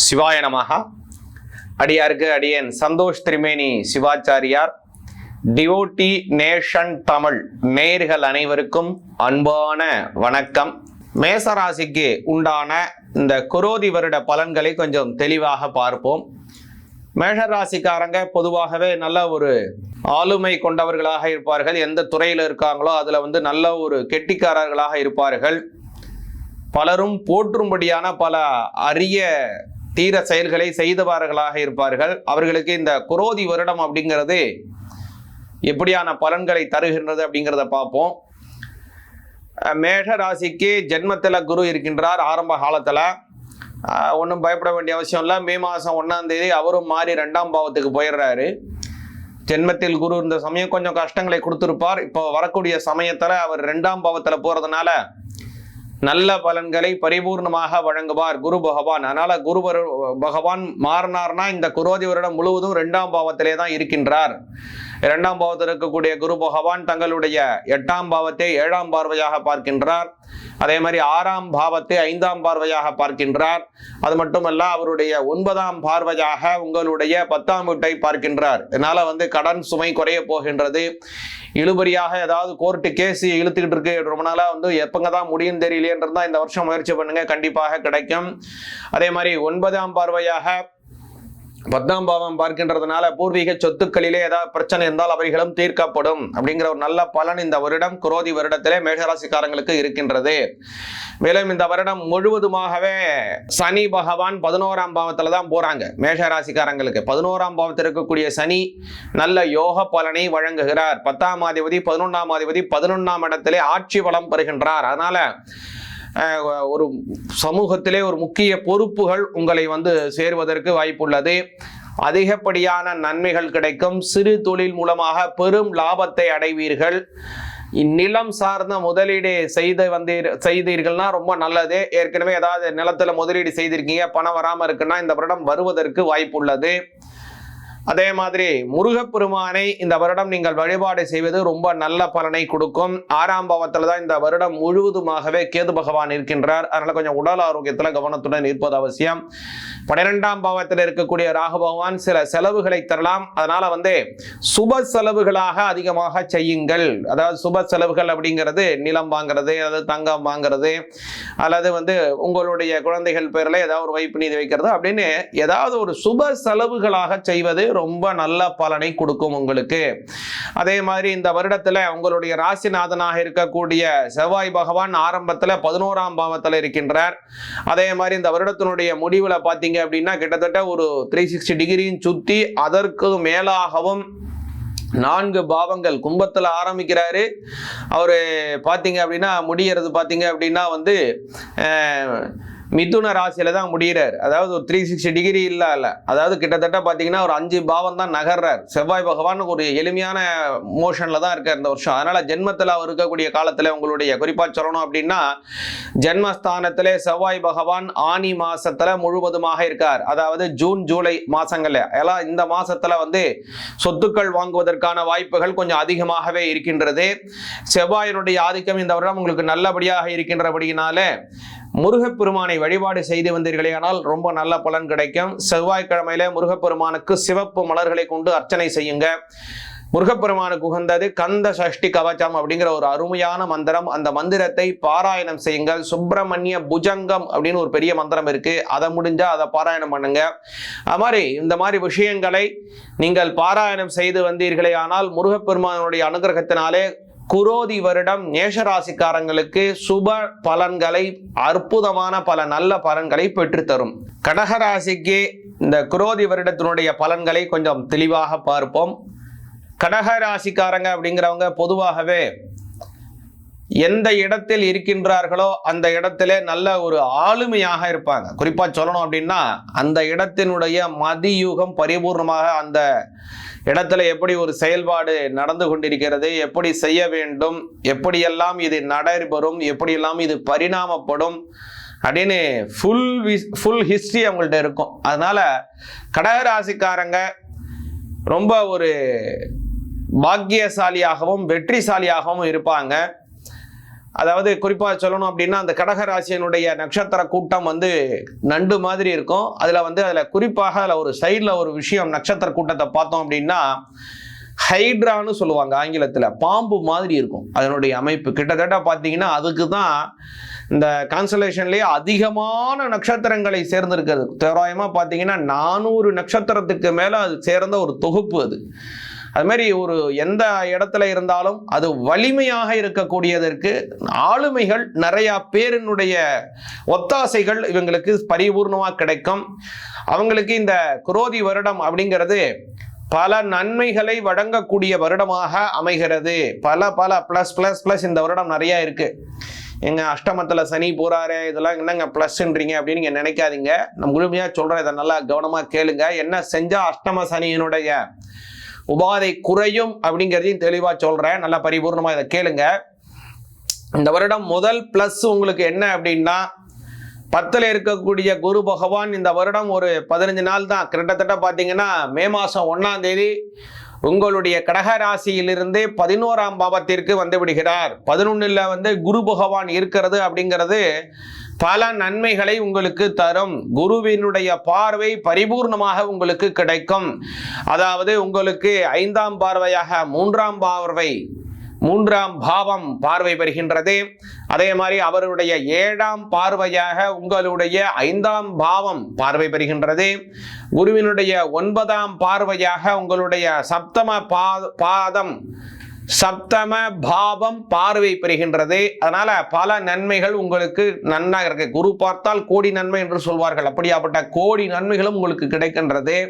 சிவாய நமகா அடியாருக்கு அடியன் சந்தோஷ் திரிமேனி சிவாச்சாரியார். டிவோட்டி நேஷன் தமிழ் நேர்கள் அனைவருக்கும் அன்பான வணக்கம். மேசராசிக்கு உண்டான இந்த குரோதி வருட பலன்களை கொஞ்சம் தெளிவாக பார்ப்போம். மேஷராசிக்காரங்க பொதுவாகவே நல்ல ஒரு ஆளுமை கொண்டவர்களாக இருப்பார்கள். எந்த துறையில் இருக்காங்களோ அதில் வந்து நல்ல ஒரு கெட்டிக்காரர்களாக இருப்பார்கள். பலரும் போற்றும்படியான பல அரிய தீர செயல்களை செய்தவார்களாக இருப்பார்கள். அவர்களுக்கு இந்த குரோதி வருடம் அப்படிங்கிறது எப்படியான பலன்களை தருகின்றது அப்படிங்கிறத பார்ப்போம். மேஷ ராசிக்கு ஜென்மத்தில் குரு இருக்கின்றார் ஆரம்ப காலத்தில். ஒன்றும் பயப்பட வேண்டிய அவசியம் இல்லை. மே மாதம் ஒன்றாம் தேதி அவரும் மாறி ரெண்டாம் பாவத்துக்கு போயிடுறாரு. ஜென்மத்தில் குரு இருந்த சமயம் கொஞ்சம் கஷ்டங்களை கொடுத்துருப்பார். இப்போ வரக்கூடிய சமயத்தில் அவர் ரெண்டாம் பாவத்தில் போகிறதுனால நல்ல பலன்களை பரிபூர்ணமாக வழங்குவார் குரு பகவான். அதனால குருவரு பகவான் மாறினார்னா இந்த குரோதி வருடம் முழுவதும் இரண்டாம் பாவத்திலே தான் இருக்கின்றார். இரண்டாம் பாவத்தில் இருக்கக்கூடிய குரு பகவான் தங்களுடைய எட்டாம் பாவத்தை ஏழாம் பார்வையாக பார்க்கின்றார். அதே மாதிரி ஆறாம் பாவத்தை ஐந்தாம் பார்வையாக பார்க்கின்றார். அது மட்டுமல்ல அவருடைய ஒன்பதாம் பார்வையாக உங்களுடைய பத்தாம் வீட்டை பார்க்கின்றார். இதனால வந்து கடன் சுமை குறைய போகின்றது. இழுபறியாக ஏதாவது கோர்ட்டு கேஸ் இழுத்துக்கிட்டு இருக்கு. ரொம்ப நாளா வந்து எப்பங்க தான் முடியும் தெரியலையன்றதா இந்த வருஷம் முயற்சி பண்ணுங்க. கண்டிப்பாக கிடைக்கும். அதே மாதிரி ஒன்பதாம் பார்வையாக பத்தாம் பாவம் பார்க்கின்றதுனால பூர்வீக சொத்துக்களிலே ஏதாவது பிரச்சனை இருந்தால் அவைகளும் தீர்க்கப்படும் அப்படிங்கிற ஒரு நல்ல பலன் இந்த வருடம் குரோதி வருடத்திலே மேகராசிக்காரங்களுக்கு இருக்கின்றது. மேலும் இந்த வருடம் முழுவதுமாகவே சனி பகவான் பதினோராம் பாவத்தில் தான் போறாங்க மேஷராசிக்காரங்களுக்கு. பதினோராம் பாவத்தில் இருக்கக்கூடிய சனி நல்ல யோக பலனை வழங்குகிறார். பத்தாம் அதிபதி பதினொன்றாம் அதிபதி பதினொன்றாம் இடத்திலே ஆட்சி வளம் பெறுகின்றார். அதனால ஒரு சமூகத்திலே ஒரு முக்கிய பொறுப்புகள் உங்களை வந்து சேருவதற்கு வாய்ப்புள்ளது. அதிகப்படியான நன்மைகள் கிடைக்கும். சிறு தொழில் மூலமாக பெரும் லாபத்தை அடைவீர்கள். இந்நிலம் சார்ந்த முதலீடு செய்து வந்தீர் செய்தீர்கள்னா ரொம்ப நல்லது. ஏற்கனவே ஏதாவது நிலத்தில் முதலீடு செய்திருக்கீங்க. பணம் வராமல் இருக்குன்னா இந்த வருடம் வருவதற்கு வாய்ப்புள்ளது. அதே மாதிரி முருகப்பெருமானை இந்த வருடம் நீங்கள் வழிபாடு செய்வது ரொம்ப நல்ல பலனை கொடுக்கும். ஆறாம் பாவத்தில் தான் இந்த வருடம் முழுவதுமாகவே கேது பகவான் இருக்கின்றார். அதனால கொஞ்சம் உடல் ஆரோக்கியத்தில் கவனத்துடன் இருப்பது அவசியம். பன்னிரெண்டாம் பாவத்தில் இருக்கக்கூடிய ராகு பகவான் சில செலவுகளை தரலாம். அதனால வந்து சுப செலவுகளாக அதிகமாக செய்யுங்கள். அதாவது சுப செலவுகள் அப்படிங்கிறது நிலம் வாங்குறது அல்லது தங்கம் வாங்குறது அல்லது வந்து உங்களுடைய குழந்தைகள் பேரில் ஏதாவது ஒரு வைப்பு நீதி வைக்கிறது அப்படின்னு ஏதாவது ஒரு சுப செலவுகளாக செய்வது ரொம்ப நல்ல பலனை கொடுக்கும் உங்களுக்கு. அதே மாதிரி இந்த வருடத்துல உங்களுடைய ராசிநாதனாக இருக்கக்கூடிய செவ்வாய் பகவான் ஆரம்பத்துல பதினோராம் பாவத்தில் இருக்கின்றார். அதே மாதிரி இந்த வருடத்தினுடைய முடிவில் பார்த்தீங்க அப்படின்னா கிட்டத்தட்ட ஒரு த்ரீ சிக்ஸ்டி டிகிரியும் சுற்றி அதற்கு மேலாகவும் நான்கு பாவங்கள் கும்பத்தில் ஆரம்பிக்கிறாரு. அவர் பார்த்தீங்க அப்படின்னா முடிகிறது பார்த்தீங்க அப்படின்னா வந்து மிதுன ராசியில தான் முடிகிறார் அதாவது ஒரு த்ரீ சிக்ஸ்டி டிகிரி இல்லை இல்லை. அதாவது கிட்டத்தட்ட பார்த்தீங்கன்னா ஒரு அஞ்சு பாவம் தான் நகர்றார். செவ்வாய் பகவான் ஒரு எளிமையான மோஷனில் தான் இருக்கார் இந்த வருஷம். அதனால் ஜென்மத்தில் அவர் இருக்கக்கூடிய காலத்தில் உங்களுடைய குறிப்பாக சொல்லணும் அப்படின்னா ஜென்மஸ்தானத்திலே செவ்வாய் பகவான் ஆனி மாசத்துல முழுவதுமாக இருக்கார். அதாவது ஜூன் ஜூலை மாசங்கள்ல. எல்லாம் இந்த மாசத்துல வந்து சொத்துக்கள் வாங்குவதற்கான வாய்ப்புகள் கொஞ்சம் அதிகமாகவே இருக்கின்றது. செவ்வாயினுடைய ஆதிக்கம் இந்த வருடம் உங்களுக்கு நல்லபடியாக இருக்கின்றபடியினால முருகப்பெருமானை வழிபாடு செய்து வந்தீர்களேயானால் ரொம்ப நல்ல பலன் கிடைக்கும். செவ்வாய்க்கிழமையில முருகப்பெருமானுக்கு சிவப்பு மலர்களை கொண்டு அர்ச்சனை செய்யுங்க. முருகப்பெருமானுக்கு உகந்தது கந்த சஷ்டி கவச்சம் அப்படிங்கிற ஒரு அருமையான மந்திரம். அந்த மந்திரத்தை பாராயணம் செய்யுங்கள். சுப்பிரமணிய புஜங்கம் அப்படின்னு ஒரு பெரிய மந்திரம் இருக்கு. அதை முடிஞ்சா அதை பாராயணம் பண்ணுங்க. அது மாதிரி இந்த மாதிரி விஷயங்களை நீங்கள் பாராயணம் செய்து வந்தீர்களே ஆனால் முருகப்பெருமானுடைய அனுகிரகத்தினாலே குரோதி வருடம் நேஷராசிக்காரங்களுக்கு சுப பலன்களை அற்புதமான பல நல்ல பலன்களை பெற்றுத்தரும். கடகராசிக்கு இந்த குரோதி வருடத்தினுடைய பலன்களை கொஞ்சம் தெளிவாக பார்ப்போம். கடகராசிக்காரங்க அப்படிங்கிறவங்க பொதுவாகவே எந்த இடத்தில் இருக்கின்றார்களோ அந்த இடத்திலே நல்ல ஒரு ஆளுமையாக இருப்பாங்க. குறிப்பா சொல்லணும் அப்படின்னா அந்த இடத்தினுடைய மதியூகம் பரிபூர்ணமாக அந்த இடத்துல எப்படி ஒரு செயல்பாடு நடந்து கொண்டிருக்கிறது எப்படி செய்ய வேண்டும் எப்படியெல்லாம் இது நடைபெறும் எப்படியெல்லாம் இது பரிணாமப்படும் அப்படின்னு ஃபுல் ஃபுல் ஹிஸ்ட்ரி அவங்கள்ட்ட இருக்கும். அதனால கடகராசிக்காரங்க ரொம்ப ஒரு பாக்கியசாலியாகவும் வெற்றிசாலியாகவும் இருப்பாங்க. அதாவது குறிப்பாக சொல்லணும் அப்படின்னா அந்த கடகராசியனுடைய நட்சத்திர கூட்டம் வந்து நண்டு மாதிரி இருக்கும். அதில் வந்து அதில் குறிப்பாக அதில் ஒரு சைடில் ஒரு விஷயம் நட்சத்திர கூட்டத்தை பார்த்தோம் அப்படின்னா ஹைட்ரான்னு சொல்லுவாங்க ஆங்கிலத்தில் பாம்பு மாதிரி இருக்கும் அதனுடைய அமைப்பு. கிட்டத்தட்ட பார்த்தீங்கன்னா அதுக்கு தான் இந்த கான்சலேஷன்லேயே அதிகமான நட்சத்திரங்களை சேர்ந்திருக்கிறது. தோராயமாக பார்த்தீங்கன்னா நானூறு நட்சத்திரத்துக்கு மேலே அது சேர்ந்த ஒரு தொகுப்பு அது. அது மாதிரி ஒரு எந்த இடத்துல இருந்தாலும் அது வலிமையாக இருக்கக்கூடியதற்கு ஆளுமைகள் நிறையா பேரினுடைய ஒத்தாசைகள் இவங்களுக்கு பரிபூர்ணமாக கிடைக்கும். அவங்களுக்கு இந்த குரோதி வருடம் அப்படிங்கிறது பல நன்மைகளை வழங்கக்கூடிய வருடமாக அமைகிறது. பல பல ப்ளஸ் ப்ளஸ் ப்ளஸ் இந்த வருடம் நிறையா இருக்குது எங்கள் அஷ்டமத்தில் சனி போகிறாரு இதெல்லாம் என்னங்க ப்ளஸ்ன்றீங்க அப்படின்னு நீங்கள் நினைக்காதீங்க. நான் முழுமையாக சொல்கிறேன் இதை நல்லா கவனமாக கேளுங்க. என்ன செஞ்சால் அஷ்டம சனியினுடைய உபாதை குறையும் அப்படிங்கிறதையும் தெளிவாக சொல்கிறேன் நல்லா பரிபூர்ணமாக இதை கேளுங்க. இந்த வருடம் முதல் ப்ளஸ் உங்களுக்கு என்ன அப்படின்னா பத்தில் இருக்கக்கூடிய குரு பகவான் இந்த வருடம் ஒரு பதினஞ்சு நாள் தான். கிட்டத்தட்ட பார்த்தீங்கன்னா மே மாதம் ஒன்றாம் தேதி உங்களுடைய கடக ராசியிலிருந்தே பதினோராம் பாவத்திற்கு வந்து விடுகிறார். பதினொன்றில் வந்து குரு பகவான் இருக்கிறது அப்படிங்கிறது பல நன்மைகளை உங்களுக்கு தரும். குருவினுடைய பார்வை பரிபூர்ணமாக உங்களுக்கு கிடைக்கும். அதாவது உங்களுக்கு ஐந்தாம் பார்வையாக மூன்றாம் பார்வை மூன்றாம் பாவம் பார்வை பெறுகின்றது. அதே மாதிரி அவருடைய ஏழாம் பார்வையாக உங்களுடைய ஐந்தாம் பாவம் பார்வை பெறுகின்றது. குருவினுடைய ஒன்பதாம் பார்வையாக உங்களுடைய சப்தம பா- பாதம் சப்தம பாவம் பார்வை பெறுகின்றது. அதனால பல நன்மைகள் உங்களுக்கு நன்னாக இருக்கு. குரு பார்த்தால் கோடி நன்மை என்று சொல்வார்கள். அப்படியாப்பட்ட கோடி நன்மைகளும் உங்களுக்கு கிடைக்கின்றது.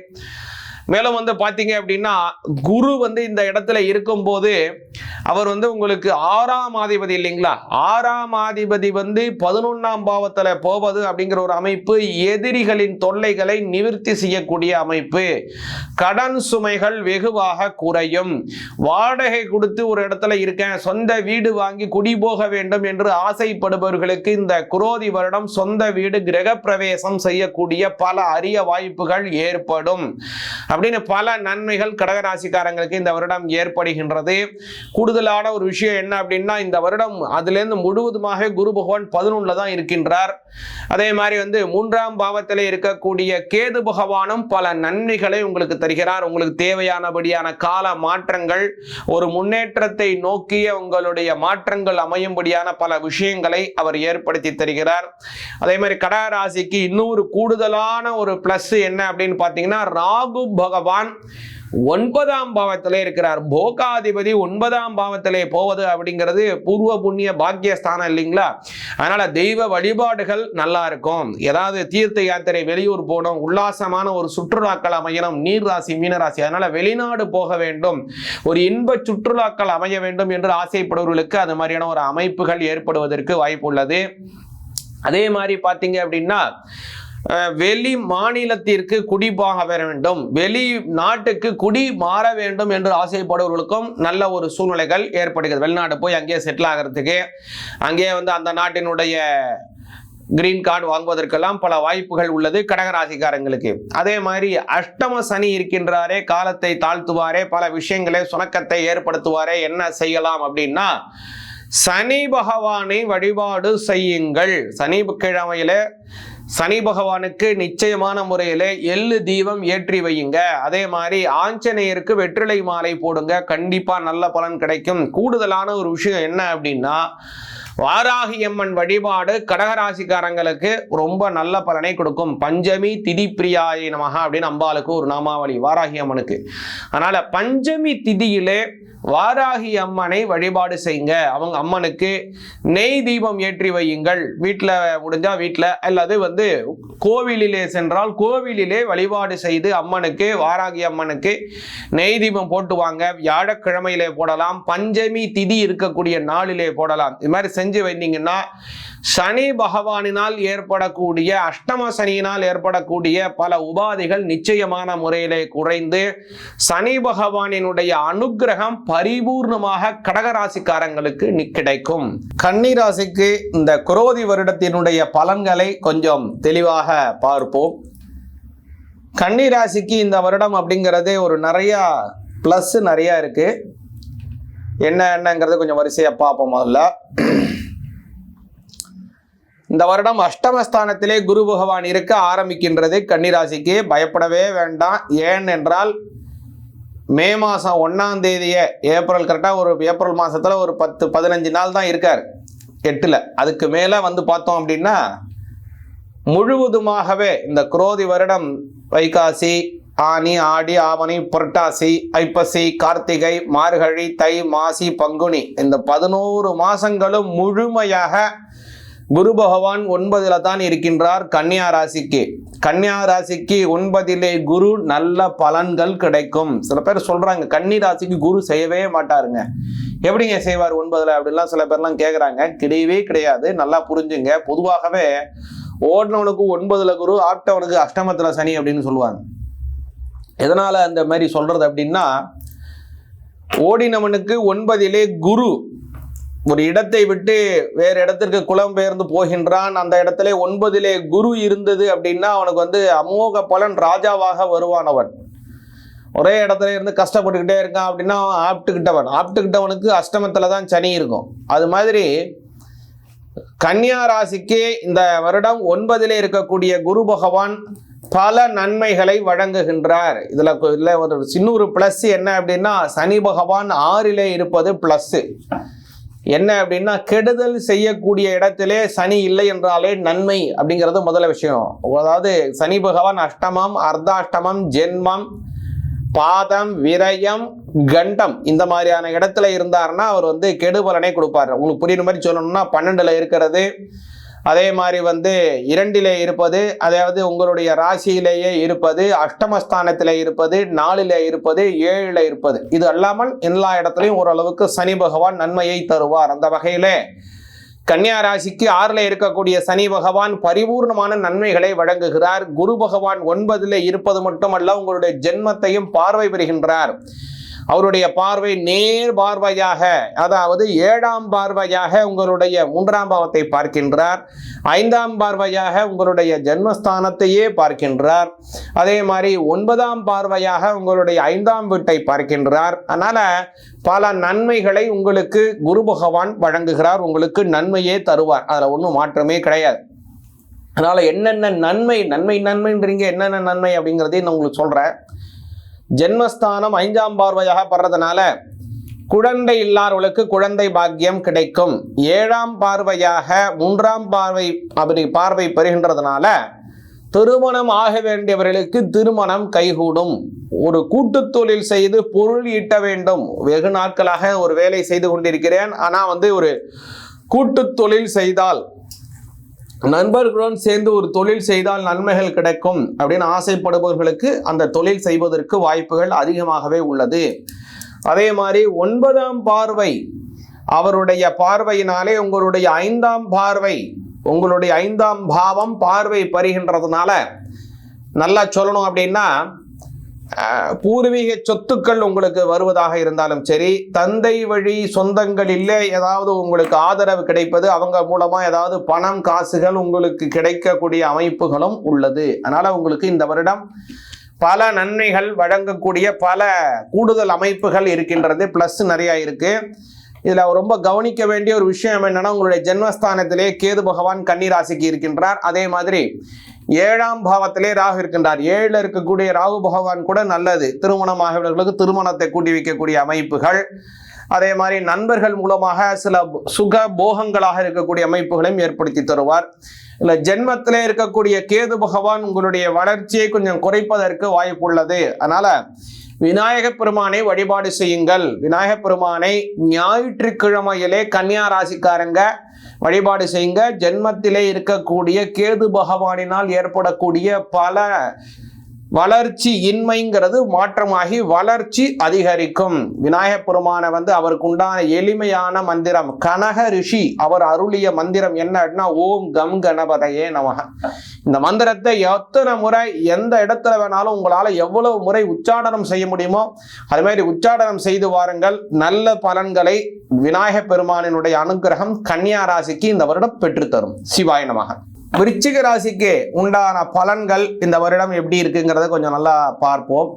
மேலும் வந்து பார்த்தீங்க அப்படின்னா குரு வந்து இந்த இடத்துல இருக்கும்போது அவர் வந்து உங்களுக்கு ஆறாம் ஆதிபதி இல்லைங்களா? ஆறாம் ஆதிபதி வந்து பதினொன்னாம் பாவத்தில் போவது அப்படிங்கிற ஒரு அமைப்பு எதிரிகளின் தொல்லைகளை நிவர்த்தி செய்யக்கூடிய அமைப்பு. கடன் சுமைகள் வெகுவாக குறையும். வாடகை கொடுத்து ஒரு இடத்துல இருக்கேன் சொந்த வீடு வாங்கி குடி போக வேண்டும் என்று ஆசைப்படுபவர்களுக்கு இந்த குரோதி வருடம் சொந்த வீடு கிரகப்பிரவேசம் செய்யக்கூடிய பல அரிய வாய்ப்புகள் ஏற்படும். அப்படின்னு பல நன்மைகள் கடகராசிக்காரங்களுக்கு இந்த வருடம் ஏற்படுகின்றது. கூடுதலான ஒரு விஷயம் என்ன அப்படின்னா இந்த வருடம் அதுலேருந்து முழுவதுமாக குரு பகவான் பதினொன்றில் தான் இருக்கின்றார். அதே மாதிரி வந்து மூன்றாம் பாவத்தில் இருக்கக்கூடிய கேது பகவானும் பல நன்மைகளை உங்களுக்கு தருகிறார். உங்களுக்கு தேவையானபடியான கால மாற்றங்கள் ஒரு முன்னேற்றத்தை நோக்கிய உங்களுடைய மாற்றங்கள் அமையும்படியான பல விஷயங்களை அவர் ஏற்படுத்தி தருகிறார். அதே மாதிரி கடகராசிக்கு இன்னொரு கூடுதலான ஒரு பிளஸ் என்ன அப்படின்னு பார்த்தீங்கன்னா ராகு பகவான் ஒன்பதாம் பாவத்திலே இருக்கிறார். போகாதிபதி ஒன்பதாம் பாவத்திலே போவது அப்படிங்கிறது பூர்வ புண்ணிய பாக்கியஸ்தானம் இல்லைங்களா? அதனால தெய்வ வழிபாடுகள் நல்லா இருக்கும். ஏதாவது தீர்த்த யாத்திரை வெளியூர் போகணும் உல்லாசமான ஒரு சுற்றுலாக்கள் அமையணும் நீர் ராசி மீனராசி அதனால வெளிநாடு போக வேண்டும். ஒரு இன்ப சுற்றுலாக்கள் அமைய வேண்டும் என்று ஆசைப்படுவர்களுக்கு அது மாதிரியான ஒரு அமைப்புகள் ஏற்படுவதற்கு வாய்ப்பு உள்ளது. அதே மாதிரி பார்த்தீங்க அப்படின்னா வெளி மாநிலத்திற்கு குடிபாக வர வேண்டும். வெளி நாட்டுக்கு குடி மாற வேண்டும் என்று ஆசைப்படுபவர்களுக்கும் நல்ல ஒரு சூழ்நிலைகள் ஏற்படுகிறது. வெளிநாடு போய் அங்கேயே செட்டில் ஆகிறதுக்கு அங்கேயே வந்து அந்த நாட்டினுடைய கிரீன் கார்டு வாங்குவதற்கெல்லாம் பல வாய்ப்புகள் உள்ளது கடகராசிக்காரங்களுக்கு. அதே மாதிரி அஷ்டம சனி இருக்கின்றாரே காலத்தை தாழ்த்துவாரே பல விஷயங்களை சுணக்கத்தை ஏற்படுத்துவாரே என்ன செய்யலாம் அப்படின்னா சனி பகவானை வழிபாடு செய்யுங்கள். சனி கிழமையில சனி பகவானுக்கு நிச்சயமான முறையில் எள்ளு தீபம் ஏற்றி வையுங்க. அதே மாதிரி ஆஞ்சநேயருக்கு வெற்றிலை மாலை போடுங்க. கண்டிப்பாக நல்ல பலன் கிடைக்கும். கூடுதலான ஒரு விஷயம் என்ன அப்படின்னா வாராகி அம்மன் வழிபாடு கடகராசிக்காரங்களுக்கு ரொம்ப நல்ல பலனை கொடுக்கும். பஞ்சமி திதி பிரியாய நமக அப்படின்னு அம்பாளுக்கு ஒரு நாமாவளி வாராகி அம்மனுக்கு. அதனால பஞ்சமி திதியிலே வாராகி அம்மனை வழிபாடு செய்யுங்க. அவங்க அம்மனுக்கு நெய் தீபம் ஏற்றி வையுங்கள். வீட்டில் முடிஞ்சால் வீட்டில் அல்லது வந்து கோவிலிலே சென்றால் கோவிலிலே வழிபாடு செய்து அம்மனுக்கு வாராகி அம்மனுக்கு நெய் தீபம் போட்டு வாங்க. வியாழக்கிழமையிலே போடலாம். பஞ்சமி திதி இருக்கக்கூடிய நாளிலே போடலாம். இது மாதிரி செஞ்சு வைந்தீங்கன்னா சனி பகவானினால் ஏற்படக்கூடிய அஷ்டம சனியினால் ஏற்படக்கூடிய பல உபாதைகள் நிச்சயமான முறையிலே குறைந்து சனி பகவானினுடைய அனுக்கிரகம் பரிபூர்ணமாக கடகராசிக்காரங்களுக்கு கிடைக்கும் கன்னிராசிக்கு இந்த குரோதி வருடத்தினுடைய பலன்களை கொஞ்சம் தெளிவாக பார்ப்போம். கன்னிராசிக்கு இந்த வருடம் அப்படிங்கிறதே ஒரு நிறையா ப்ளஸ் நிறையா இருக்குது என்ன என்னங்கிறது கொஞ்சம் வரிசையாக பார்ப்போம் முதல்ல. இந்த வருடம் அஷ்டமஸ்தானத்திலே குரு பகவான் இருக்க ஆரம்பிக்கின்றது கன்னிராசிக்கு. பயப்படவே வேண்டாம். ஏன் என்றால் மே மாதம் ஒன்றாம் தேதியே ஏப்ரல் கரெக்டாக ஒரு ஏப்ரல் மாதத்தில் ஒரு பத்து பதினஞ்சு நாள் தான் இருக்கார். எட்டில். அதுக்கு மேலே வந்து பார்த்தோம் அப்படின்னா முழுவதுமாகவே இந்த குரோதி வருடம் வைகாசி ஆனி ஆடி ஆவணி புரட்டாசி ஐப்பசி கார்த்திகை மார்கழி தை மாசி பங்குனி இந்த பதினோரு மாசங்களும் முழுமையாக குரு பகவான் ஒன்பதுல தான் இருக்கின்றார் கன்னியா ராசிக்கு. கன்னியா ராசிக்கு ஒன்பதிலே குரு நல்ல பலன்கள் கிடைக்கும். சில பேர் சொல்றாங்க கன்னி ராசிக்கு குரு செய்யவே மாட்டாருங்க. எப்படிங்க செய்வார் ஒன்பதுல அப்படிலாம் சில பேர்லாம் கேட்குறாங்க கிடையவே கிடையாது. நல்லா புரிஞ்சுங்க. பொதுவாகவே ஓடினவனுக்கு ஒன்பதுல குரு ஆட்டவனுக்கு அஷ்டமத்துல சனி அப்படின்னு சொல்லுவாங்க. எதனால அந்த மாதிரி சொல்றது அப்படின்னா ஓடினவனுக்கு ஒன்பதிலே குரு ஒரு இடத்தை விட்டு வேறு இடத்திற்கு குலம் பெயர்ந்து போகின்றான். அந்த இடத்துல ஒன்பதிலே குரு இருந்தது அப்படின்னா அவனுக்கு வந்து அமோக பலன் ராஜாவாக வருவானவன் ஒரே இடத்துல இருந்து கஷ்டப்பட்டுக்கிட்டே இருக்கான் அப்படின்னா அவன் ஆப்டுக்கிட்டவன். ஆப்டுக்கிட்டவனுக்கு அஷ்டமத்தில் தான் சனி இருக்கும். அது மாதிரி கன்னியா ராசிக்கு இந்த வருடம் ஒன்பதிலே இருக்கக்கூடிய குரு பகவான் பல நன்மைகளை வழங்குகின்றார். இதில் இல்லை ஒரு சின்ன ஒரு என்ன அப்படின்னா சனி பகவான் ஆறிலே இருப்பது ப்ளஸ்ஸு என்ன அப்படின்னா கெடுதல் செய்யக்கூடிய இடத்திலே சனி இல்லை என்றாலே நன்மை அப்படிங்கிறது முதல்ல விஷயம். அதாவது சனி பகவான் அஷ்டமம் அர்த்தாஷ்டமம் ஜென்மம் பாதம் விரயம் கண்டம் இந்த மாதிரியான இடத்துல இருந்தாருன்னா அவர் வந்து கெடுபலனே கொடுப்பார். உங்களுக்கு புரியுற மாதிரி சொல்லணும்னா பன்னெண்டுல இருக்கிறது அதே மாதிரி வந்து இரண்டிலே இருப்பது அதாவது உங்களுடைய ராசியிலேயே இருப்பது அஷ்டமஸ்தானத்திலே இருப்பது நாலிலே இருப்பது ஏழில் இருப்பது. இது அல்லாமல் எல்லா இடத்துலையும் ஓரளவுக்கு சனி பகவான் நன்மையை தருவார். அந்த வகையிலே கன்னியா ராசிக்கு ஆறில் இருக்கக்கூடிய சனி பகவான் பரிபூர்ணமான நன்மைகளை வழங்குகிறார். குரு பகவான் ஒன்பதில் இருப்பது மட்டுமல்ல உங்களுடைய ஜென்மத்தையும் பார்வை பெறுகின்றார். அவருடைய பார்வை நேர் பார்வையாக அதாவது ஏழாம் பார்வையாக உங்களுடைய மூன்றாம் பாவத்தை பார்க்கின்றார். ஐந்தாம் பார்வையாக உங்களுடைய ஜென்மஸ்தானத்தையே பார்க்கின்றார். அதே மாதிரி ஒன்பதாம் பார்வையாக உங்களுடைய ஐந்தாம் வீட்டை பார்க்கின்றார். அதனால பல நன்மைகளை உங்களுக்கு குரு பகவான் வழங்குகிறார். உங்களுக்கு நன்மையே தருவார். அதில் ஒன்றும் மாற்றமே கிடையாது. அதனால் என்னென்ன நன்மை நன்மை நன்மைன்றீங்க என்னென்ன நன்மை அப்படிங்கிறதையும் நான் உங்களுக்கு சொல்கிறேன் ஜென்மஸ்தானம் ஐந்தாம் பார்வையாக படுறதுனால குழந்தை இல்லாதவர்களுக்கு குழந்தை பாக்கியம் கிடைக்கும். ஏழாம் பார்வையாக மூன்றாம் பார்வை அப்படி பார்வை பெறுகின்றதுனால திருமணம் ஆக வேண்டியவர்களுக்கு திருமணம் கைகூடும். ஒரு கூட்டு தொழில் செய்து பொருள் ஈட்ட வேண்டும். வெகு நாட்களாக ஒரு வேலை செய்து கொண்டிருக்கிறேன். ஆனால் வந்து ஒரு கூட்டு தொழில் செய்தால் நண்பர்களுடன் சேர்ந்து ஒரு தொழில் செய்தால் நன்மைகள் கிடைக்கும் அப்படின்னு ஆசைப்படுபவர்களுக்கு அந்த தொழில் செய்வதற்கு வாய்ப்புகள் அதிகமாகவே உள்ளது. அதே மாதிரி ஒன்பதாம் பார்வை அவருடைய பார்வையினாலே உங்களுடைய ஐந்தாம் பார்வை உங்களுடைய ஐந்தாம் பாவம் பார்வை பறிகின்றதுனால நல்லா சொல்லணும் அப்படின்னா பூர்வீக சொத்துக்கள் உங்களுக்கு வருவதாக இருந்தாலும் சரி தந்தை வழி சொந்தங்களிலே ஏதாவது உங்களுக்கு ஆதரவு கிடைப்பது அவங்க மூலமா ஏதாவது பணம் காசுகள் உங்களுக்கு கிடைக்கக்கூடிய அமைப்புகளும் உள்ளது. அதனால உங்களுக்கு இந்த வருடம் பல நன்மைகள் வழங்கக்கூடிய பல கூடுதல் அமைப்புகள் இருக்கின்றது. ப்ளஸ் நிறைய இருக்கு. இதில் ரொம்ப கவனிக்க வேண்டிய ஒரு விஷயம் என்னன்னா உங்களுடைய ஜென்மஸ்தானத்திலே கேது பகவான் கன்னிராசிக்கு இருக்கின்றார். அதே மாதிரி ஏழாம் பாவத்திலே ராகு இருக்கின்றார். ஏழில் இருக்கக்கூடிய ராகு பகவான் கூட நல்லது. திருமணமாகவர்களுக்கு திருமணத்தை கூட்டி வைக்கக்கூடிய அமைப்புகள். அதே மாதிரி நண்பர்கள் மூலமாக சில சுக போகங்களாக இருக்கக்கூடிய அமைப்புகளையும் ஏற்படுத்தி தருவார். இல்லை ஜென்மத்திலே இருக்கக்கூடிய கேது பகவான் உங்களுடைய வளர்ச்சியை கொஞ்சம் குறைப்பதற்கு வாய்ப்பு உள்ளது. அதனால விநாயக பெருமானை வழிபாடு செய்யுங்கள். விநாயக பெருமானை ஞாயிற்றுக்கிழமையிலே கன்னியா ராசிக்காரங்க வழிபாடு செய்யுங்க. ஜென்மத்திலே இருக்கக்கூடிய கேது பகவானினால் ஏற்படக்கூடிய பல வளர்ச்சி இன்மைங்கிறது மாற்றமாகி வளர்ச்சி அதிகரிக்கும். விநாயகப் பெருமானை வந்து அவருக்கு உண்டான எளிமையான மந்திரம் கனக ரிஷி அவர் அருளிய மந்திரம் என்ன அப்படின்னா ஓம் கம் கணபதையே நமக. இந்த மந்திரத்தை எத்தனை முறை எந்த இடத்துல வேணாலும் உங்களால் எவ்வளவு முறை உச்சாடனம் செய்ய முடியுமோ அது மாதிரி உச்சாடனம் செய்து வாருங்கள். நல்ல பலன்களை விநாயக பெருமானினுடைய அனுகிரகம் கன்னியா ராசிக்கு இந்த வருடம் பெற்றுத்தரும். சிவாய நமக. விருச்சிக ராசிக்கு உண்டான பலன்கள் இந்த வருடம் எப்படி இருக்குங்கிறத கொஞ்சம் நல்லா பார்ப்போம்.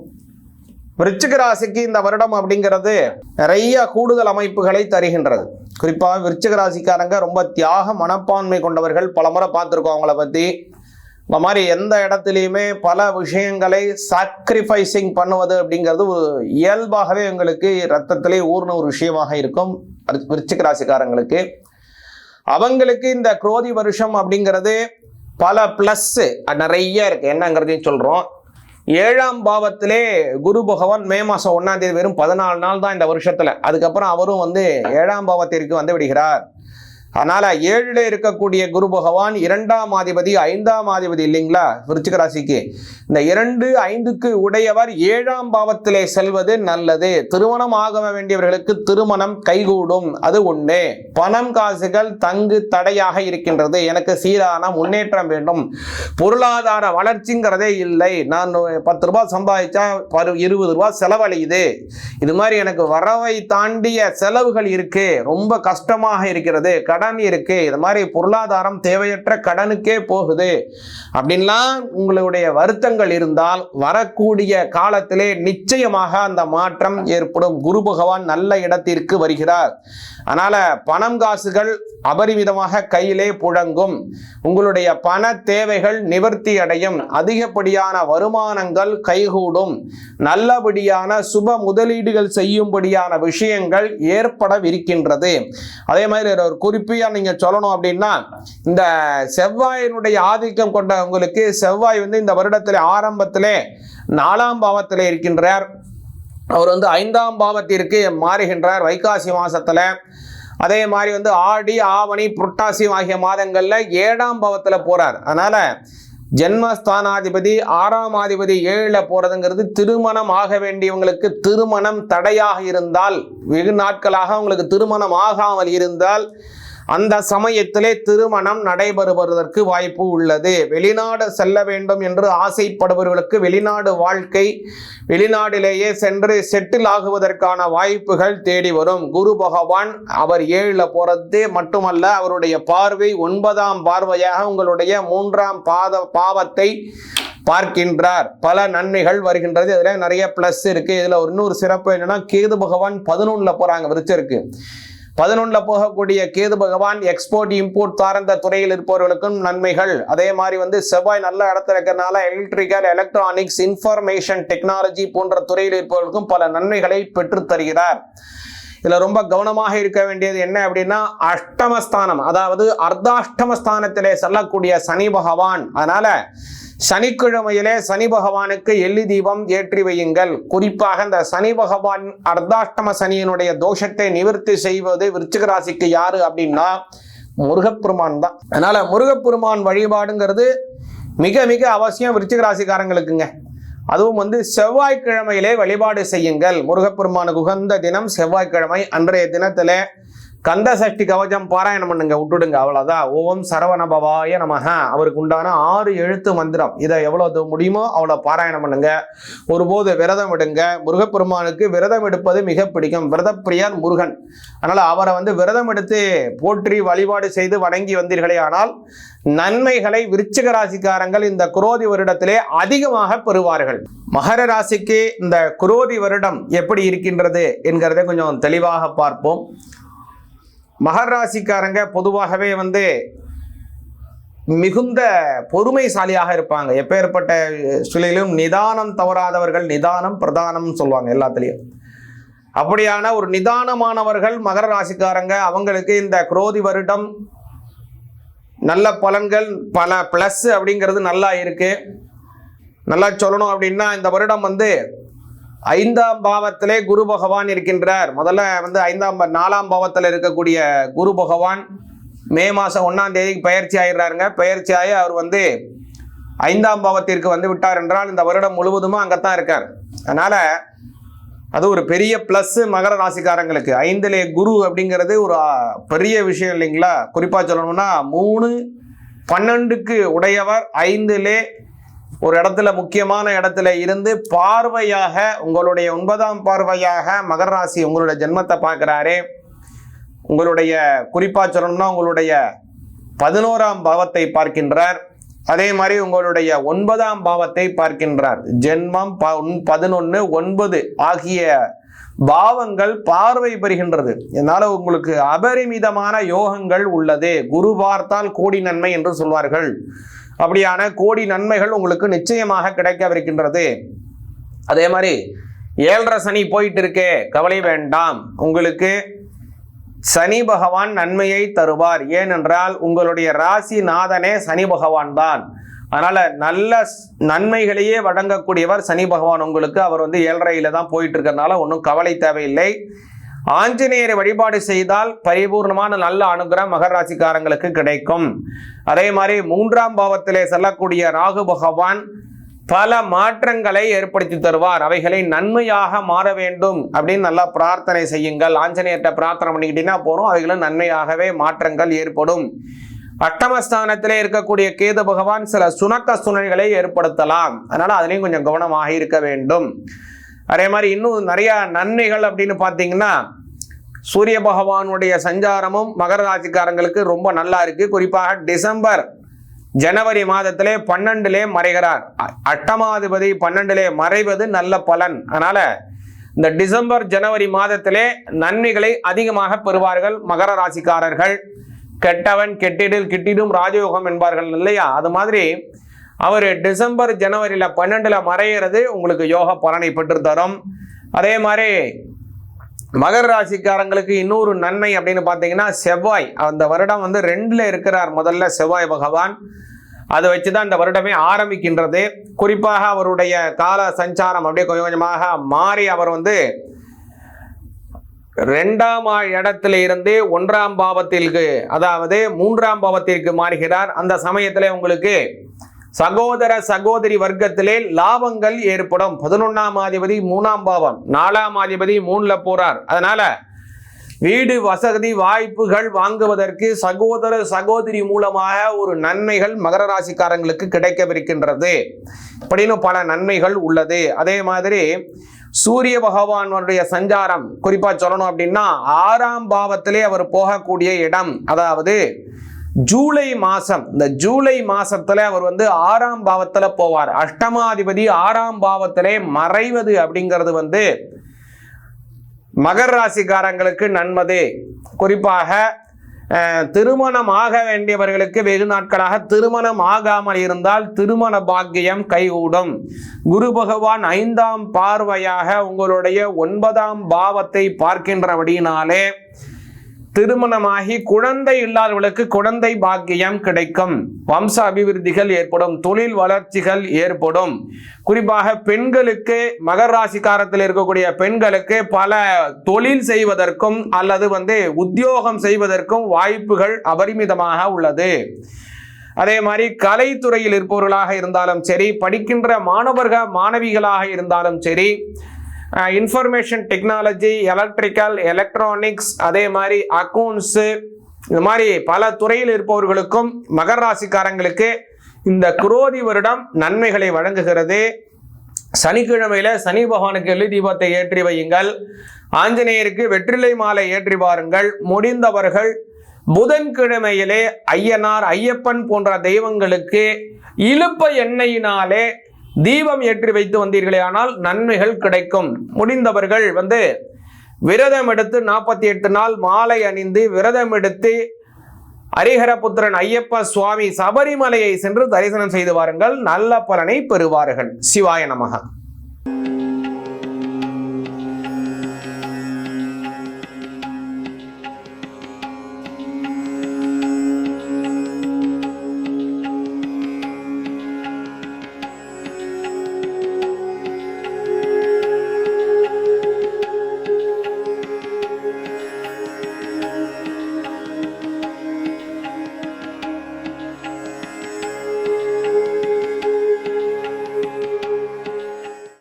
விருச்சிக ராசிக்கு இந்த வருடம் அப்படிங்கிறது நிறைய கூடுதல் அமைப்புகளை தருகின்றது. குறிப்பாக விருச்சிக ராசிக்காரங்க ரொம்ப தியாக மனப்பான்மை கொண்டவர்கள். பலமுறை பார்த்துருக்கோம் அவங்கள பற்றி இந்த மாதிரி எந்த இடத்துலையுமே பல விஷயங்களை சாக்ரிஃபைசிங் பண்ணுவது அப்படிங்கிறது ஒரு இயல்பாகவே எங்களுக்கு ரத்தத்திலே ஊர்ன ஒரு விஷயமாக இருக்கும். விருச்சிக ராசிக்காரங்களுக்கு. அவங்களுக்கு இந்த குரோதி வருஷம் அப்படிங்கிறது பல ப்ளஸ்ஸு நிறைய இருக்குது என்னங்கிறதையும் சொல்கிறோம் ஏழாம் பாவத்திலே குரு பகவான் மே மாதம் ஒன்றாம் தேதி வெறும் பதினாலு நாள் தான் இந்த வருஷத்தில். அதுக்கப்புறம் அவரும் வந்து ஏழாம் பாவத்திற்கு வந்து விடுகிறார். அதனால ஏழுல இருக்கக்கூடிய குரு பகவான் இரண்டாம் அதிபதி ஐந்தாம் அதிபதி இல்லைங்களா? விருச்சிக ராசிக்கு. இந்த இரண்டு ஐந்துக்கு உடையவர் ஏழாம் பாவத்திலே செல்வது நல்லது. திருமணம் ஆக வேண்டியவர்களுக்கு திருமணம் கைகூடும். அது ஒண்ணு. பணம் காசுகள் தங்கு தடையாக இருக்கின்றது. எனக்கு சீரான முன்னேற்றம் வேண்டும். பொருளாதார வளர்ச்சிங்கிறதே இல்லை. நான் பத்து ரூபாய் சம்பாதிச்சா இருபது ரூபாய் செலவழியுது. இது மாதிரி எனக்கு வரவை தாண்டிய செலவுகள் இருக்கு. ரொம்ப கஷ்டமாக இருக்கிறது. கடன் கடன் இருக்கு. இது மாதிரி பொருளாதாரம் தேவையற்ற கடனுக்கே போகுது. அப்படின்லாம் உங்களுடைய வருத்தங்கள் இருந்தால் வரக்கூடிய காலத்திலே நிச்சயமாக அந்த மாற்றம் ஏற்படும். குரு பகவான் நல்ல இடத்திற்கு வருகிறார். அதனால பணம் காசுகள் அபரிமிதமாக கையிலே புழங்கும். உங்களுடைய பண தேவைகள் நிவர்த்தி அடையும். அதிகப்படியான வருமானங்கள் கைகூடும். நல்லபடியான சுப முதலீடுகள் செய்யும்படியான விஷயங்கள் ஏற்படவிருக்கின்றது. அதே மாதிரி ஒரு குறிப்பு குறிப்பியா நீங்க சொல்லணும் அப்படின்னா இந்த செவ்வாயினுடைய ஆதிக்கம் கொண்டவங்களுக்கு செவ்வாய் வந்து இந்த வருடத்திலே ஆரம்பத்திலே நாலாம் பாவத்திலே இருக்கின்றார். அவர் வந்து ஐந்தாம் பாவத்திற்கு மாறுகின்றார் வைகாசி மாசத்துல. அதே மாதிரி வந்து ஆடி ஆவணி புரட்டாசி ஆகிய மாதங்கள்ல ஏழாம் பாவத்துல போறார். அதனால ஜென்மஸ்தானாதிபதி ஆறாம் அதிபதி ஏழில் போகிறதுங்கிறது திருமணம் ஆக வேண்டியவங்களுக்கு திருமணம் தடையாக இருந்தால் வெகு நாட்களாக உங்களுக்கு திருமணம் ஆகாமல் இருந்தால் அந்த சமயத்திலே திருமணம் நடைபெறுவதற்கு வாய்ப்பு உள்ளது. வெளிநாடு செல்ல வேண்டும் என்று ஆசைப்படுபவர்களுக்கு வெளிநாடு வாழ்க்கை வெளிநாட்டிலேயே சென்று செட்டில் ஆகுவதற்கான வாய்ப்புகள் தேடி வரும். குரு பகவான் அவர் ஏழில் போறது மட்டுமல்ல அவருடைய பார்வை ஒன்பதாம் பார்வையாக உங்களுடைய மூன்றாம் பாத பாவத்தை பார்க்கின்றார். பல நன்மைகள் வருகின்றது. இதில் நிறைய ப்ளஸ் இருக்குது இதில் இன்னொரு சிறப்பு என்னென்னா கேது பகவான் பதினொன்றில் போகிறாங்க விருச்சருக்கு. பதினொன்னுல போகக்கூடிய கேது பகவான் எக்ஸ்போர்ட் இம்போர்ட் சார்ந்த துறையில் இருப்பவர்களுக்கும் நன்மைகள். அதே மாதிரி வந்து செவ்வாய் நல்ல இடத்துல இருக்கிறனால எலக்ட்ரிக்கல் எலக்ட்ரானிக்ஸ் இன்ஃபர்மேஷன் டெக்னாலஜி போன்ற துறையில் இருப்பவர்களுக்கும் பல நன்மைகளை பெற்று தருகிறார். இதுல ரொம்ப கவனமாக இருக்க வேண்டியது என்ன அப்படின்னா அஷ்டமஸ்தானம். அதாவது அர்த்தாஷ்டமஸ்தானத்திலே செல்லக்கூடிய சனி பகவான். அதனால சனிக்கிழமையிலே சனி பகவானுக்கு எள்ளி தீபம் ஏற்றி வையுங்கள். குறிப்பாக இந்த சனி பகவான் அர்த்தாஷ்டம சனியினுடைய தோஷத்தை நிவர்த்தி செய்வது விருச்சிக ராசிக்கு யாரு அப்படின்னா முருகப்பெருமான் தான். அதனால முருகப்பெருமான் வழிபாடுங்கிறது மிக மிக அவசியம் விருச்சிக ராசிக்காரங்களுக்குங்க. அதுவும் வந்து செவ்வாய்க்கிழமையிலே வழிபாடு செய்யுங்கள். முருகப்பெருமானுக்கு உகந்த தினம் செவ்வாய்க்கிழமை. அன்றைய தினத்திலே கந்த சஷ்டி கவச்சம் பாராயணம் பண்ணுங்க விட்டுடுங்க அவ்வளோதான் ஓம் சரவணபவாய நமக அவருக்கு உண்டான ஆறு எழுத்து மந்திரம். இதை எவ்வளவு முடியுமோ அவ்வளோ பாராயணம் பண்ணுங்க. ஒருபோது விரதம் விடுங்க. முருகப்பெருமானுக்கு விரதம் எடுப்பது மிக பிடிக்கும். விரதப்பிரியார் முருகன். அதனால் அவரை வந்து விரதம் எடுத்து போற்றி வழிபாடு செய்து வணங்கி வந்தீர்களே ஆனால் நன்மைகளை விருச்சிக ராசிக்காரங்கள் இந்த குரோதி வருடத்திலே அதிகமாக பெறுவார்கள். மகர ராசிக்கு இந்த குரோதி வருடம் எப்படி இருக்கின்றது என்கிறதை கொஞ்சம் தெளிவாக பார்ப்போம். மகர் ராசிக்காரங்க பொதுவாகவே வந்து மிகுந்த பொறுமைசாலியாக இருப்பாங்க. எப்பேற்பட்ட சூழலிலும் நிதானம் தவறாதவர்கள் நிதானம் பிரதானம்னு சொல்லுவாங்க எல்லாத்துலேயும். அப்படியான ஒரு நிதானமானவர்கள் மகர ராசிக்காரங்க. அவங்களுக்கு இந்த குரோதி வருடம் நல்ல பலன்கள் பல ப்ளஸ் அப்படிங்கிறது நல்லா இருக்குது நல்லா சொல்லணும் அப்படின்னா இந்த வருடம் வந்து ஐந்தாம் பாவத்திலே குரு பகவான் இருக்கின்றார். முதல்ல வந்து ஐந்தாம் நாலாம் பாவத்தில் இருக்கக்கூடிய குரு பகவான் மே மாதம் ஒன்றாம் தேதிக்கு பயிற்சி ஆயிடுறாருங்க. பயிற்சி ஆகி அவர் வந்து ஐந்தாம் பாவத்திற்கு வந்து விட்டார் என்றால் இந்த வருடம் முழுவதுமா அங்கத்தான் இருக்கார். அதனால அது ஒரு பெரிய ப்ளஸ்ஸு மகர ராசிக்காரங்களுக்கு. ஐந்திலே குரு அப்படிங்கிறது ஒரு பெரிய விஷயம் இல்லைங்களா? குறிப்பாக சொல்லணும்னா மூணு பன்னெண்டுக்கு உடையவர் ஐந்திலே ஒரு இடத்துல முக்கியமான இடத்துல இருந்து பார்வையாக உங்களுடைய ஒன்பதாம் பார்வையாக மகர ராசி உங்களுடைய ஜென்மத்தை பார்க்குறாரு. உங்களுடைய குறிப்பாக சொல்லணும்னா உங்களுடைய பதினோராம் பாவத்தை பார்க்கின்றார். அதே மாதிரி உங்களுடைய ஒன்பதாம் பாவத்தை பார்க்கின்றார். ஜென்மம் பதினொன்று ஒன்பது ஆகிய பாவங்கள் பார்வை பெறுகின்றது. என்னால் உங்களுக்கு அபரிமிதமான யோகங்கள் உள்ளது. குரு பார்த்தால் கோடி நன்மை என்று சொல்வார்கள். அப்படியான கோடி நன்மைகள் உங்களுக்கு நிச்சயமாக கிடைக்கவிருக்கின்றது. அதே மாதிரி ஏழரை சனி போயிட்டு இருக்கே கவலை வேண்டாம். உங்களுக்கு சனி பகவான் நன்மையை தருவார். ஏனென்றால் உங்களுடைய ராசி நாதனே சனி பகவான் தான். அதனால் நல்ல நன்மைகளையே வழங்கக்கூடியவர் சனி பகவான். உங்களுக்கு அவர் வந்து ஏழரையில் தான் போயிட்டு இருக்கிறதுனால ஒன்றும் கவலை தேவையில்லை. ஆஞ்சநேயரை வழிபாடு செய்தால் பரிபூர்ணமான நல்ல அனுகிரகம் மகர ராசிக்காரங்களுக்கு கிடைக்கும். அதே மாதிரி மூன்றாம் பாவத்திலே செல்லக்கூடிய ராகு பகவான் பல மாற்றங்களை ஏற்படுத்தி தருவார். அவைகளை நன்மையாக மாற வேண்டும் அப்படின்னு நல்லா பிரார்த்தனை செய்யுங்கள். ஆஞ்சநேயர்கிட்ட பிரார்த்தனை பண்ணிக்கிட்டீங்கன்னா போறோம் அவைகளும் நன்மையாகவே மாற்றங்கள் ஏற்படும். அட்டமஸ்தானத்திலே இருக்கக்கூடிய கேது பகவான் சில சுணக்க சுழல்களை ஏற்படுத்தலாம். அதனால அதுலேயும் கொஞ்சம் கவனமாக இருக்க வேண்டும். அதே மாதிரி இன்னும் நிறையா நன்மைகள் அப்படின்னு பார்த்தீங்கன்னா சூரிய பகவானுடைய சஞ்சாரமும் மகர ராசிக்காரங்களுக்கு ரொம்ப நல்லா இருக்குது குறிப்பாக டிசம்பர் ஜனவரி மாதத்திலே பன்னெண்டிலே மறைகிறார். அ- அட்டமாதிபதி பன்னெண்டிலே மறைவது நல்ல பலன். அதனால் இந்த டிசம்பர் ஜனவரி மாதத்திலே நன்மைகளை அதிகமாக பெறுவார்கள் மகர ராசிக்காரர்கள். கெட்டவன் கெட்டிடில் கிட்டிடும் ராஜயோகம் என்பார்கள் இல்லையா? அது மாதிரி அவர் டிசம்பர் ஜனவரியில் பன்னெண்டில் மறையிறது உங்களுக்கு யோக பலனை பெற்று தரும் அதே மாதிரி மகர ராசிக்காரங்களுக்கு இன்னொரு நன்மை அப்படின்னு பார்த்தீங்கன்னா செவ்வாய் அந்த வருடம் வந்து ரெண்டில் இருக்கிறார் முதல்ல செவ்வாய் பகவான். அதை வச்சு தான் இந்த வருடமே ஆரம்பிக்கின்றது. குறிப்பாக அவருடைய கால சஞ்சாரம் அப்படியே கொஞ்சம் கொஞ்சமாக மாறி அவர் வந்து ரெண்டாம் இடத்துல இருந்து ஒன்றாம் பாவத்திற்கு அதாவது மூன்றாம் பாவத்திற்கு மாறுகிறார். அந்த சமயத்தில் உங்களுக்கு சகோதர சகோதரி வர்க்கத்திலே லாபங்கள் ஏற்படும். பதினொன்னாம் அதிபதி மூணாம் பாவம். நாலாம் அதிபதி மூணுல போறார். அதனால வீடு வசதி வாய்ப்புகள் வாங்குவதற்கு சகோதர சகோதரி மூலமாக ஒரு நன்மைகள் மகர ராசிக்காரங்களுக்கு கிடைக்கவிருக்கின்றது. இப்படின்னு பல நன்மைகள் உள்ளது. அதே மாதிரி சூரிய பகவானுடைய சஞ்சாரம் குறிப்பாக சொல்லணும் அப்படின்னா ஆறாம் பாவத்திலே அவர் போகக்கூடிய இடம் அதாவது ஜூலை மாதம் இந்த ஜூலை மாதத்தில் அவர் வந்து ஆறாம் பாவத்தில் போவார். அஷ்டமாதிபதி ஆறாம் பாவத்திலே மறைவது அப்படிங்கிறது வந்து மகர் ராசிக்காரங்களுக்கு நன்மது. குறிப்பாக திருமணம் ஆக வேண்டியவர்களுக்கு வெகு நாட்களாக திருமணம் ஆகாமல் இருந்தால் திருமண பாக்கியம் கைகூடும். குரு பகவான் ஐந்தாம் பார்வையாக உங்களுடைய ஒன்பதாம் பாவத்தை பார்க்கின்றபடியினாலே திருமணமாகி குழந்தை இல்லாதவர்களுக்கு குழந்தை பாக்கியம் கிடைக்கும். வம்ச அபிவிருத்திகள் ஏற்படும் தொழில் வளர்ச்சிகள் ஏற்படும். குறிப்பாக பெண்களுக்கு மகர் ராசிக்காரத்தில் இருக்கக்கூடிய பெண்களுக்கு பல தொழில் செய்வதற்கும் அல்லது வந்து உத்தியோகம் செய்வதற்கும் வாய்ப்புகள் அபரிமிதமாக உள்ளது. அதே மாதிரி கலைத்துறையில் இருப்பவர்களாக இருந்தாலும் சரி படிக்கின்ற மாணவர்கள் மாணவிகளாக இருந்தாலும் சரி இன்ஃபர்மேஷன் டெக்னாலஜி எலக்ட்ரிக்கல் எலக்ட்ரானிக்ஸ் அதே மாதிரி அக்கௌண்ட்ஸு இந்த மாதிரி பல துறையில் இருப்பவர்களுக்கும் மகர ராசிக்காரங்களுக்கு இந்த குரோதி வருடம் நன்மைகளை வழங்குகிறது. சனிக்கிழமையில சனி பகவானுக்கு எள்ளி தீபத்தை ஏற்றி வையுங்கள். ஆஞ்சநேயருக்கு வெற்றிலை மாலை ஏற்றி பாருங்கள் முடிந்தவர்கள் புதன்கிழமையிலே ஐயனார் ஐயப்பன் போன்ற தெய்வங்களுக்கு இழுப்ப எண்ணெயினாலே தீபம் ஏற்றி வைத்து வந்தீர்களே ஆனால் நன்மைகள் கிடைக்கும். முடிந்தவர்கள் வந்து விரதம் எடுத்து நாற்பத்தி எட்டு நாள் மாலை அணிந்து விரதம் எடுத்து ஹரிஹரபுத்திரன் ஐயப்ப சுவாமி சபரிமலையை சென்று தரிசனம் செய்து வாருங்கள். நல்ல பலனை பெறுவார்கள். சிவாய நமகா.